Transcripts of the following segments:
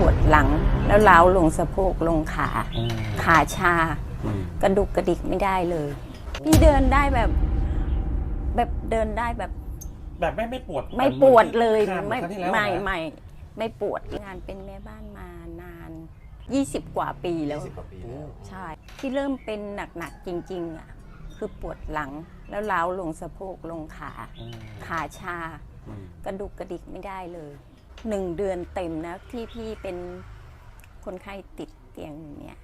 ปวดหลัง แล้วล้าวลงสะโพกลงขาอืมขาชาอืมกระดุกกระดิกไม่ได้เลย พี่เดินได้แบบ แบบเดินได้แบบ แบบไม่ไม่ปวดไม่ปวดเลยข้ามไม่ครั้งที่แล้วไม่นะไม่ไม่ปวดงานเป็นแม่บ้านมานาน20กว่าปีแล้ว20 กว่าปีแล้วใช่ที่เริ่มเป็นหนักๆจริง ๆ อะ คือปวดหลังแล้วล้าวลงสะโพกลงขาอืมขาชาอืมกระดุกกระดิกไม่ได้เลย หนึ่งเดือนเต็มนะที่พี่เป็นคนไข้ติดเตียงอยู่เนี่ย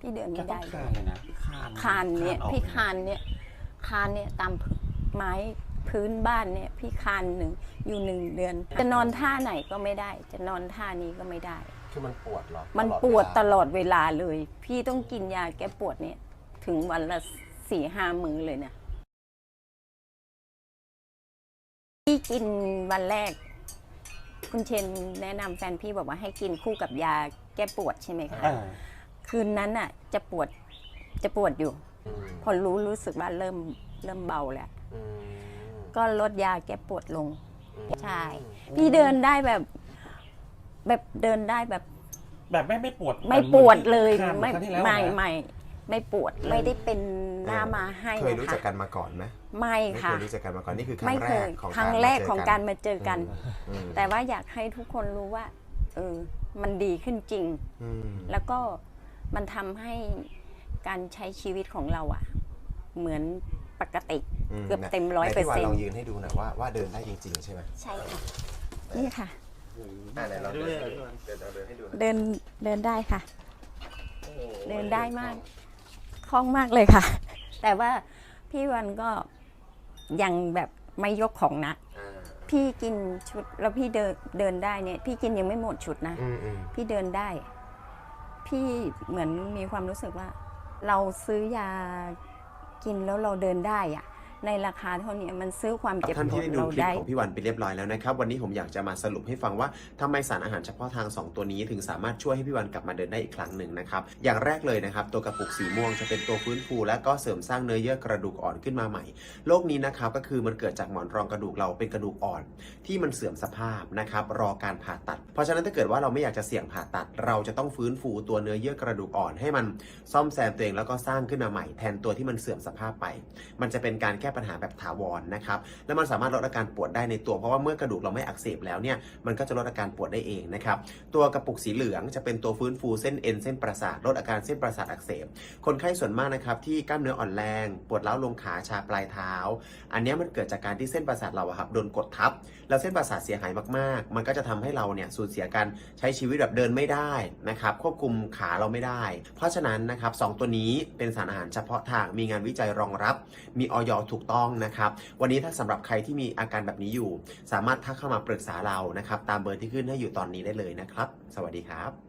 พี่เดินแกไม่ต้อได้งเลคานยเลยนะคานคานเนี่ยออกพี่คานเนี่ยคานเนี่ยตามไม้พื้นบ้านเนี่ยพี่คานหนึ่งอยู่หนึ่งเดือน จะนอนท่าไหนก็ไม่ได้ จะนอนท่านี้ก็ไม่ได้คือมันปวดเหรอมันลอปวดตเาลอดเวลาเลย พี่ต้องกินยาแก้ปวดเนี่ย ถึงวันละสี่ห้ามื้อเลยนะพี่กินวันแรก คุณเชนแนะนำแฟนพี่บอกว่าให้กินคู่กับยาแก้ปวดใช่ไหมคะ อ่าคืนนั้นอะจะปวดจะปวดอยู่ อืมพอรู้รู้สึกว่าเริ่มเริ่มเบาแล้ว อืมก็ลดยาแก้ปวดลงอืมใช่ พี่เดินได้แบบ แบบเดินได้แบบแบบไม่ไม่ปวดไม่ปวดเลยข้ามไม่ครั้งที่แล้วไม่นะไม่ ไม่ปวดไม่ได้เป็นหน้ามาให้เคยรู้นะจักคะกันมาก่อนไหมไม่ไม่เคค่ะ ยรู้จักกันมาก่อนนี่คือครั้ไม่งแรเคกยของครั้งแรกของการมามาเจอกัน อืมแต่ว่าอยากให้ทุกคนรู้ว่า เออ มันดีขึ้นจริง อืมแล้วก็มันทำให้การใช้ชีวิตของเราอะเหมือนปกติ มเกือบเต็มร้อยไหนเปอร์พี่วาเซ็นลองต์ยืนให้ดูหน่อยว่าว่าเดินได้จริง ๆ ใช่ไหมใช่ค่ะ นี่ค่ะ อ่าไหนลองเดินเดินเอาเดินให้ดูหน่อยเดินเดินได้ค่ะ เดินได้มาก คล่องมากเลยค่ะ แต่ว่าพี่วันก็ยังแบบไม่ยกของหนักอ่าพี่กินชุดแล้วพี่เดินเดินได้เนี่ย พี่กินยังไม่หมดชุดนะอืมอืมพี่เดินได้ พี่เหมือนมีความรู้สึกว่า เราซื้อยากินแล้วเราเดินได้อะ ในราคาเท่านี้มันซื้อความเจ็บท่านปที่วดได้ดูเราคลิปได้ของพี่วันไปเรียบร้อยแล้วนะครับ วันนี้ผมอยากจะมาสรุปให้ฟังว่าทำไมสารอาหารเฉพาะทาง 2 ตัวนี้ถึงสามารถช่วยให้พี่วันกลับมาเดินได้อีกครั้งหนึ่งนะครับ อย่างแรกเลยนะครับ ตัวกระปุกสีม่วงจะเป็นตัวฟื้นฟู และก็เสริมสร้างเนื้อเยื่อกระดูกอ่อนขึ้นมาใหม่โรคนี้นะครับก็คือมันเกิดจากหมอนรองกระดูกเราเป็นกระดูกอ่อน ที่มันเสื่อมสภาพนะครับรอการผ่าตัด เพราะฉะนั้นถ้าเกิดว่าเราไม่อยากจะเสี่ยงผ่าตัด เราจะต้องฟื้นฟูตัวเนื้อเยื่อกระดูกอ่อน ให้มันซ่อมแซมตัวเองแล้วก็สร้างขึ้นมาใหม่ แทนตัวที่มันเสื่อมสภาพไป มันจะเป็นการแก้ปัญหาแบบถาวรนะครับ แล้วมันสามารถลดอาการปวดได้ในตัว เพราะว่าเมื่อกระดูกเราไม่อักเสบแล้วเนี่ย มันก็จะลดอาการปวดได้เองนะครับ ตัวกระปุกสีเหลืองจะเป็นตัวฟื้นฟูเส้นเอ็นเส้นประสาท ลดอาการเส้นประสาทอักเสบ คนไข้ส่วนมากนะครับที่กล้ามเนื้ออ่อนแรง ปวดร้าลงขาชาปลายเท้า อันนี้มันเกิดจากการที่เส้นประสาทเราครับโดนกดทับ แล้วเส้นประสาทเสียหายมากๆ มันก็จะทำให้เราเนี่ยสูญเสียการใช้ชีวิตแบบเดินไม่ได้นะครับ ควบคุมขาเราไม่ได้ เพราะฉะนั้นนะครับสองตัวนี้เป็นสารอาหารเฉพาะทาง มีงานวิจัยรองรับ มีออยถูกต้องนะครับ วันนี้ถ้าสำหรับใครที่มีอาการแบบนี้อยู่ สามารถทักเข้ามาปรึกษาเรานะครับ ตามเบอร์ที่ขึ้นให้อยู่ตอนนี้ได้เลยนะครับ สวัสดีครับ